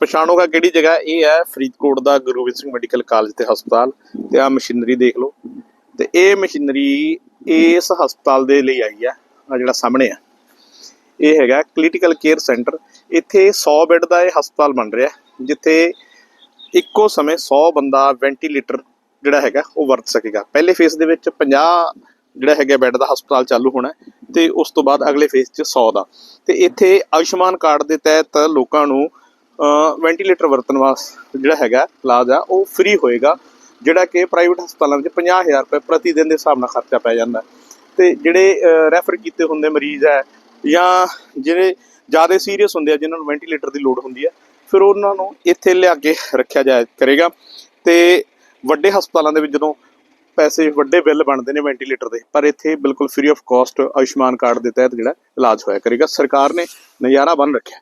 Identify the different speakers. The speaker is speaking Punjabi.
Speaker 1: ਪਛਾਣੋਗਾ ਕਿਹੜੀ ਜਗ੍ਹਾ, ਇਹ ਹੈ ਫਰੀਦਕੋਟ ਦਾ ਗੁਰੂ ਗੋਬਿੰਦ ਸਿੰਘ ਮੈਡੀਕਲ ਕਾਲਜ ਤੇ ਹਸਪਤਾਲ ਤੇ ਆ ਮਸ਼ੀਨਰੀ ਦੇਖ ਲਓ। ਤੇ ਇਹ ਮਸ਼ੀਨਰੀ ਇਸ ਹਸਪਤਾਲ ਦੇ ਲਈ ਆਈ ਆ ਆ ਜਿਹੜਾ ਸਾਹਮਣੇ ਆ। ਇਹ ਹੈਗਾ ਕ੍ਰਿਟੀਕਲ ਕੇਅਰ ਸੈਂਟਰ। ਇੱਥੇ 100 ਬੈੱਡ ਦਾ ਇਹ ਹਸਪਤਾਲ ਬਣ ਰਿਹਾ, ਜਿੱਥੇ ਇੱਕੋ ਸਮੇਂ 100 ਬੰਦਾ ਵੈਂਟੀਲੇਟਰ ਜਿਹੜਾ ਹੈਗਾ, ਉਹ ਵਰਤ ਸਕੇਗਾ। ਪਹਿਲੇ ਫੇਸ ਦੇ ਵਿੱਚ 50 ਜਿਹੜਾ ਹੈਗਾ ਬੈੱਡ ਦਾ ਹਸਪਤਾਲ ਚਾਲੂ ਹੋਣਾ ਤੇ ਉਸ ਤੋਂ ਬਾਅਦ ਅਗਲੇ ਫੇਸ 'ਚ 100 ਦਾ। ਤੇ ਇੱਥੇ ਆਯੁਸ਼ਮਾਨ ਕਾਰਡ ਦੇ ਤਹਿਤ ਲੋਕਾਂ ਨੂੰ ਵੈਂਟੀਲੇਟਰ ਵਰਤਣ ਵਾਸਤੇ ਜਿਹੜਾ ਹੈਗਾ, ਇਲਾਜ ਆ, ਉਹ ਫ੍ਰੀ ਹੋਏਗਾ, ਜਿਹੜਾ ਕਿ ਪ੍ਰਾਈਵੇਟ ਹਸਪਤਾਲਾਂ ਵਿੱਚ 50000 ਰੁਪਏ ਪ੍ਰਤੀ ਦਿਨ ਦੇ ਹਿਸਾਬ ਨਾਲ ਖਰਚਾ ਪੈ ਜਾਂਦਾ। ਹੈ। ਤੇ ਜਿਹੜੇ ਰੈਫਰ ਕੀਤੇ ਹੁੰਦੇ ਮਰੀਜ਼ ਹੈ ਜਾਂ ਜਿਹੜੇ ਜ਼ਿਆਦਾ ਸੀਰੀਅਸ ਹੁੰਦੇ ਆ, ਜਿਨ੍ਹਾਂ ਨੂੰ ਵੈਂਟੀਲੇਟਰ ਦੀ ਲੋੜ ਹੁੰਦੀ ਹੈ ਫਿਰ ਉਹਨਾਂ ਨੂੰ ਇੱਥੇ ਲਿਆ ਕੇ ਰੱਖਿਆ ਜਾਇਆ ਕਰੇਗਾ। ਤੇ ਵੱਡੇ ਹਸਪਤਾਲਾਂ ਦੇ ਵਿੱਚ ਜਦੋਂ ਪੈਸੇ, ਵੱਡੇ ਬਿੱਲ ਬਣਦੇ ਨੇ ਵੈਂਟੀਲੇਟਰ ਦੇ, ਪਰ ਇੱਥੇ ਬਿਲਕੁਲ free of cost Ayushman card ਦੇ ਤਹਿਤ ਜਿਹੜਾ ਇਲਾਜ ਹੋਇਆ ਕਰੇਗਾ। ਸਰਕਾਰ ਨੇ ਨਜ਼ਾਰਾ ਬੰਨ ਰੱਖਿਆ।